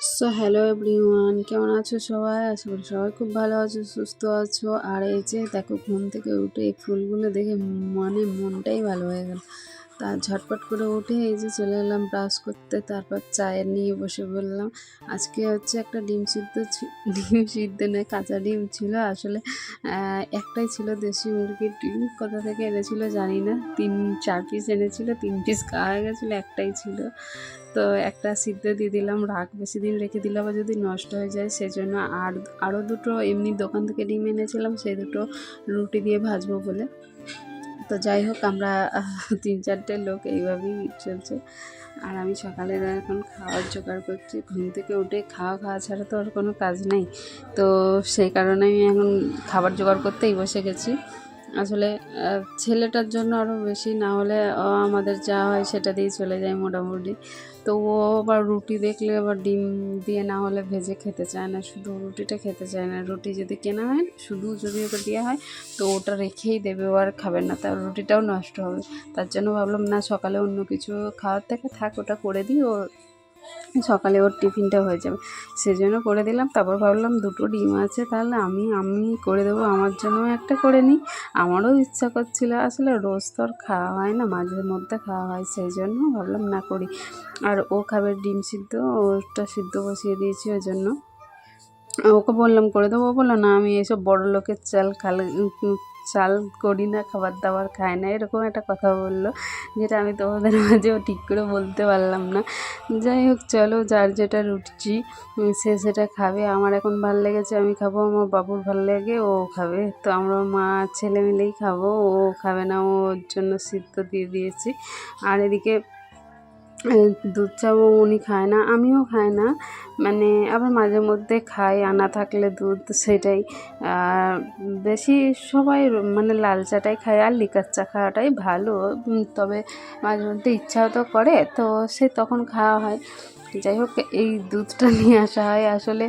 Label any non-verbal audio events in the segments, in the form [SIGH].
So hello everyone কেমন আছো সবাই? আশা করি সবাই খুব ভালো আছো, সুস্থ আছো। আর এই যে, দেখো, ঘুম থেকে উঠে এই ফুলগুলো দেখে মানে মনটাই ভালো হয়ে গেল। তা ঝটপট করে উঠে এই যে চলে এলাম ব্রাশ করতে, তারপর চায়ের নিয়ে বসে বললাম, আজকে হচ্ছে একটা ডিম সিদ্ধ [LAUGHS] ডিম সিদ্ধ নয়, কাঁচা ডিম ছিল। আসলে একটাই ছিল দেশি মুরগির ডিম। কোথা থেকে এনেছিল জানি না। তিন, চার পিস এনেছিল, তিন পিস খাওয়া গেছিল, একটাই ছিল। তো একটা সিদ্ধ দিয়ে দিলাম রাখ বেশি দিন রেখে দিলে আবার যদি নষ্ট হয়ে যায়, সেজন্য আর, আরও দুটো, এমনি দোকান থেকে ডিম এনেছিলাম, সেই দুটো রুটি দিয়ে ভাজবো বলে। তো যাই হোক, আমরা তিন চারটে লোক এইভাবেই চলছে। আর আমি সকালে এখন খাওয়ার জোগাড় করছি। ঘুম থেকে উঠে খাওয়া খাওয়া ছাড়া তো আর কোনো কাজ নেই। তো সেই কারণে আমি এখন খাবার জোগাড় করতেই বসে গেছি। আসলে ছেলেটার জন্য আরও বেশি না হলে আমাদের যা হয় সেটা দিয়ে চলে যায় মোটামুটি। তো ও আবার রুটি দেখলে আবার ডিম দিয়ে না হলে ভেজে খেতে চায় না, শুধু রুটিটা খেতে চায় না। রুটি যদি কেনা হয়, শুধু যদি ওকে দেওয়া হয়, তো ওটা রেখেই দেবে, ও আর খাবে না। তার রুটিটাও নষ্ট হবে। তার জন্য ভাবলাম, না, সকালে অন্য কিছু খাওয়ার থেকে থাক, ওটা করে দিই, ও সকালে ওর টিফিনটা হয়ে যাবে। সেজন্য করে দিলাম। তারপর ভাবলাম দুটো ডিম আছে তাহলে আমি আমি করে দেবো। আমার জন্য একটা করে নিই আমারও ইচ্ছা করছিল। আসলে রোজ তো আর খাওয়া হয় না, মাঝে মধ্যে খাওয়া হয়। সেই জন্য ভাবলাম না করি। আর ও খাবে ডিম সিদ্ধ, ওটা সিদ্ধ বসিয়ে দিয়েছি ওই জন্য। ওকে বললাম, করে দেবো। বলল, না, আমি এইসব বড় লোকের চাল খালে চাল করি না, খাবার দাবার খায় না, এরকম একটা কথা বলল, যেটা আমি তোমাদের মাঝেও ঠিক করে বলতে পারলাম না। যাই হোক, চলো যার যেটা রুটছি সে সেটা খাবে। আমার এখন ভালো লেগেছে, আমি খাব, আমার বাবুর ভালো লাগে, ও খাবে। তো আমরা মা, ছেলে মিলেই খাব, ও খাবে না ওর জন্য সিদ্ধ দিয়ে দিয়েছি। আর এদিকে দুধ চাও উনি খায় না, আমিও খাই না। মানে আবার মাঝে মধ্যে খাই, আনা থাকলে দুধ সেটাই। আর বেশি সবাই মানে লাল চাটাই খায় আর লিকার চা খাওয়াটাই ভালো। তবে মাঝে মধ্যে ইচ্ছাও তো করে, তো সে তখন খাওয়া হয়। যাই হোক, এই দুধটা [LAUGHS] নিয়ে আসা হয়। আসলে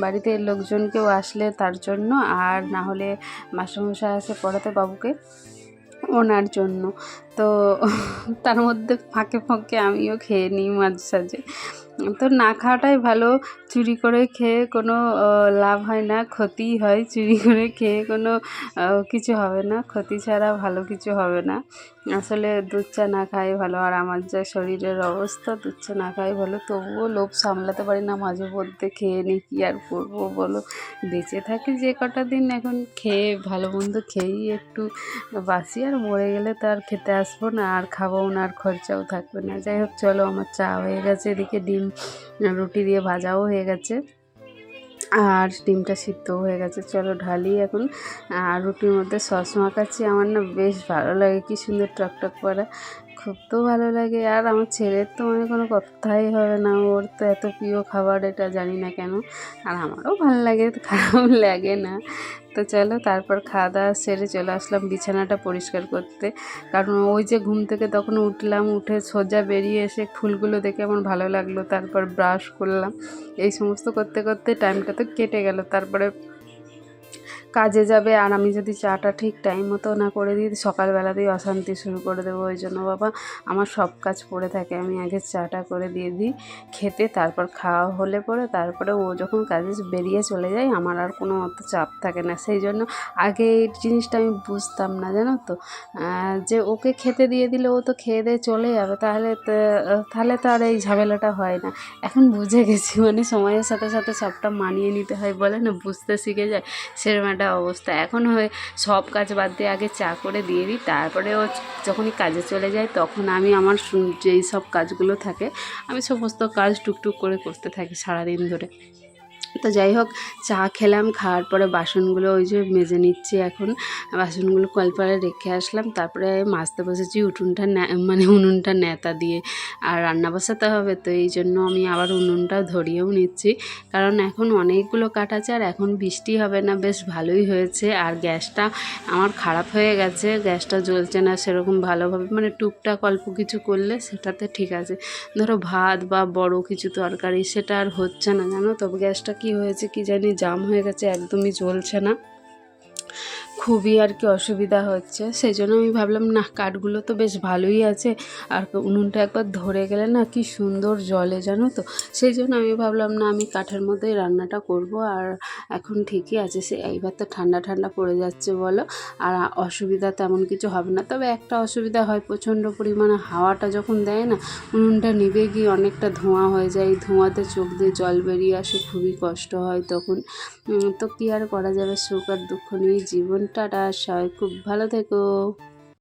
বাড়িতে লোকজন কেউ আসলে তার জন্য, আর না হলে মাস্টারমশাই আসে পড়াতে বাবুকে। ওনার জন্য। তো তার মধ্যে ফাঁকে ফাঁকে আমিও খেয়ে নিই মাঝে সাঝে। তো না খাওয়াটাই ভালো। চুরি করে খেয়ে কোনো লাভ হয় না, ক্ষতিই হয়। চুরি করে খেয়ে কোনো কিছু হবে না, ক্ষতি ছাড়া ভালো কিছু হবে না। আসলে দুধ চা না খাই ভালো। আর আমার যা শরীরের অবস্থা, দুধ চা না খাই ভালো। তবুও লোভ সামলাতে পারি না, মাঝে মধ্যে খেয়ে নিই, কী আর করব বলো? বেঁচে থাকি যে কটা দিন, এখন খেয়ে, ভালো মন্দ খেয়েই একটু বাসি আর মরে গেলে তো আর খেতে আসব না, আর খাব না, আর খরচাও থাকবে না। যাই হোক, চলো, আমার চা হয়ে গেছে। এদিকে ডিম রুটি দিয়ে ভাজাও হয়ে গেছে। আর ডিমটা সিদ্ধ হয়ে গেছে। চলো ঢালি এখন। আর রুটির মধ্যে সস মাখাচ্ছি। আমার না বেশ ভালো লাগে। কি সুন্দর টকটক করা। খুব তো ভালো লাগে। আর আমার ছেলের তো মানে কোনো কথাই হবে না। ওর তো এত প্রিয় খাবার, এটা জানি না কেন। আর আমারও ভালো লাগে, খারাপ [LAUGHS] লাগে না। তো চলো, তারপর খাওয়া দাওয়া সেরে চলে আসলাম বিছানাটা পরিষ্কার করতে। কারণ ওই যে ঘুম থেকে তখন উঠলাম, উঠে সোজা বেরিয়ে এসে ফুলগুলো দেখে আমার ভালো লাগল। তারপর ব্রাশ করলাম। এই সমস্ত করতে করতে টাইমটা তো কেটে গেল। তারপরে কাজে যাবে আর আমি যদি চাটা ঠিক টাইম মতো না করে দিই, সকালবেলাতেই অশান্তি শুরু করে দেবো। ওই জন্য বাবা, আমার সব কাজ পড়ে থাকে। আমি আগে চাটা করে দিয়ে দিই, খেতে, তারপর খাওয়া হলে পরে তারপরে ও যখন কাজে বেরিয়ে চলে যায়, আমার আর কোনো অত চাপ থাকে না। সেই জন্য আগে এই জিনিসটা আমি বুঝতাম না, জানো তো? যে ওকে খেতে দিয়ে দিলে ও তো খেয়ে দিয়ে চলে যাবে, তাহলে তাহলে তো আর এই ঝামেলাটা হয় না। এখন বুঝে গেছি মানে সময়ের সাথে সাথে সবটা মানিয়ে নিতে হয় বলে না, বুঝতে শিখে যায়। সেরকম একটা অবস্থা। এখন হয়ে সব কাজ বাদ দিয়ে আগে চা করে দিয়ে দিই, তারপরে ও যখনই কাজে চলে যায় তখন আমি আমার যেই সব কাজগুলো থাকে, আমি সমস্ত কাজ টুকটুক করে করতে থাকি সারাদিন ধরে। তো যাই হোক, চা খেলাম, খাওয়ার পরে বাসনগুলো ওই যে মেজে নিচ্ছি এখন। বাসনগুলো কলপারে রেখে আসলাম, তারপরে মাজতে বসেছি উঠুনটা মানে উনুনটা নেতা দিয়ে। আর রান্না বসাতে হবে, তো এই জন্য আমি আবার উনুনটা ধরিয়েও নিচ্ছি। কারণ এখন অনেকগুলো কাঠ আছে, আর এখন বৃষ্টি হবে না, বেশ ভালোই হয়েছে। আর গ্যাসটা আমার খারাপ হয়ে গেছে, গ্যাসটা জ্বলছে না সেরকম ভালোভাবে। মানে টুকটাক অল্প কিছু করলে সেটাতে ঠিক আছে। ধরো ভাত বা বড় কিছু তরকারি, সেটা আর হচ্ছে না, জানো? তবে গ্যাসটা কি হয়েছে কি জানি জাম হয়ে গেছে একদমই জ্বলছে না। খুবই আর কি অসুবিধা হচ্ছে। সেই জন্য আমি ভাবলাম, না, কাঠগুলো তো বেশ ভালোই আছে। আর উনুনটা একবার ধরে গেলে না কি সুন্দর জলে, জানো তো? সেই জন্য আমি ভাবলাম, না, আমি কাঠের মধ্যেই রান্নাটা করব। আর এখন ঠিকই আছে, সে এইবার তো ঠান্ডা ঠান্ডা পড়ে যাচ্ছে, বলো। আর অসুবিধা তেমন কিছু হবে না। তবে একটা অসুবিধা হয়, প্রচণ্ড পরিমাণে হাওয়াটা যখন দেয় না, উনুনটা নিভে গিয়ে অনেকটা ধোঁয়া হয়ে যায়। এই ধোঁয়াতে চোখ দিয়ে জল বেরিয়ে আসে, খুবই কষ্ট হয় তখন। তো কী আর করা যাবে? সুখ আর দুঃখ নিয়ে জীবনটা সবাই খুব ভালো থেকো।